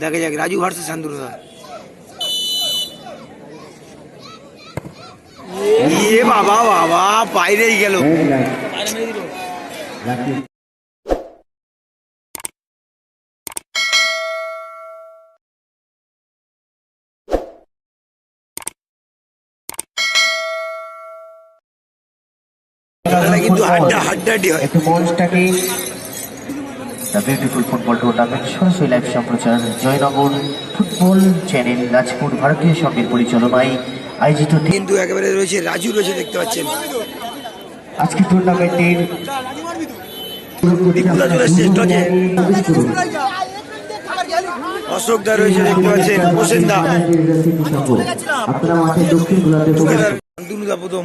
দেখা যাক রাজু ভার্সেস শান্তনুদা ইয়ে বাবা বাবা বাইরেই গেল। কিন্তু হাড্ডা হাড্ডাহাড্ডি হয় দ্য বিউটিফুল ফুটবল টুর্নামেন্ট সরাসরি লাইভ সম্প্রচার জয়নগর ফুটবল চ্যানেল রাজপুর ভারতীয় সংঘের পরিচালনায় আয়োজিত কিন্তু একেবারে রয়েছে রাজু রয়েছে দেখতে পাচ্ছেন। আজকে টুর্নামেন্টের অশোক দা রয়েছে দেখতে পাচ্ছেন হোসেন দা। আপনারা মাঠে দক্ষিণ গোলাতে প্রথম।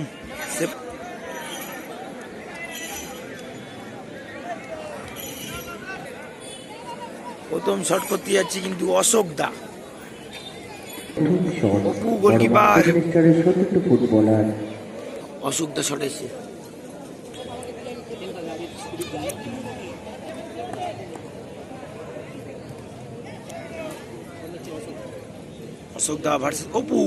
প্রথম শট করতে যাচ্ছে কিন্তু অশোক দা। অপু গোলকিপার অশোক দা শট এসছে। অশোক দা ভার্সেস অপু।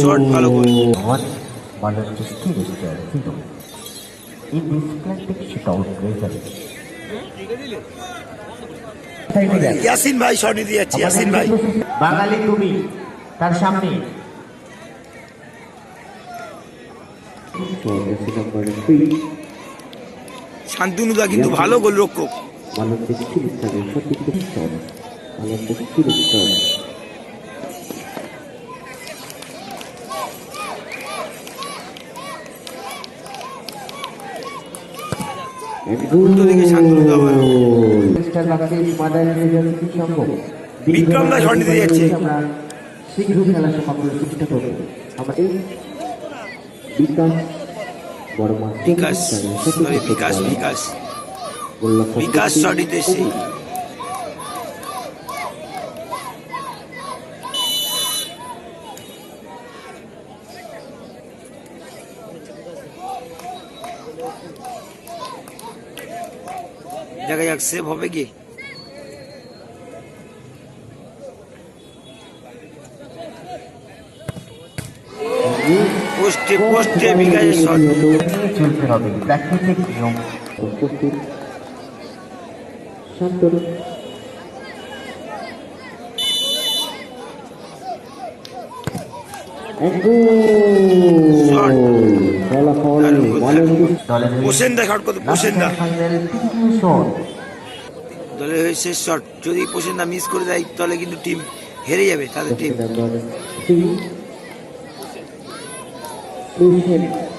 শট ভালো goal One Malaysia Steel Zero. In this frantic shootout result. Yasin ভাই শট নিতে যাচ্ছে ইয়াসিন ভাই বাঙালি তুমি তার সামনে শান্তনু দা কিন্তু ভালো গোল রক্ষক উল্টো দিকে শান্তনু আবার। বিক্রম দা শট নিতে যাচ্ছে। শীঘ্র খেলা সমাপ্তির চেষ্টা করব আমাদের বিকাশ বর্মা বিকাশ বিকাশ। বিকাশ বিকাশ শট নিতে দেখা যাক সেভ হবে কি? পোস্টে পোস্টে বিকাশের শট চলতে হবে প্রাকৃতিক নিয়ম দা শট করতে হোসেন দা ফাইনাল তৃতীয় শট। দলের হয়ে শেষ শট যদি পোষেন দা মিস করে দেয় তাহলে কিন্তু টিম হেরে যাবে তাদের টিম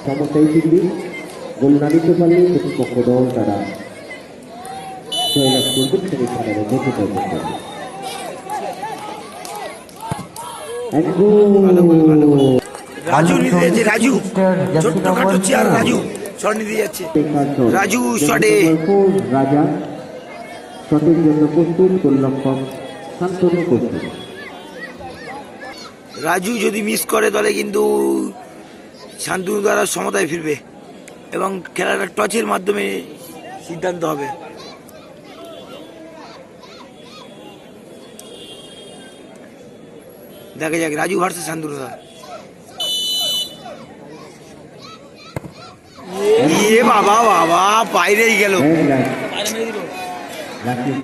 সমস্যায় ফিরবে গোল না দিতে পারলে প্রতিপক্ষ দল তারা জয়লাভ করবে সেমি ফাইনালে যেতে পারবে ভালো গোল। রাজু নিতে যাচ্ছে রাজু। ছোট্ট খাটো চেয়ার রাজু। শট নিতে যাচ্ছে। রাজু শটে রাজা শটের জন্য প্রস্তুত শান্তনু প্রস্তুত। রাজু যদি মিস করে তাহলে কিন্তু শান্তনু দ্বারা সমতায় ফিরবে এবং খেলাটা টচের মাধ্যমে সিদ্ধান্ত হবে। দেখা যাক রাজু ভার্সেস শান্তনু ইয়ে বাবা বাবা বাইরেই গেল। রাখি।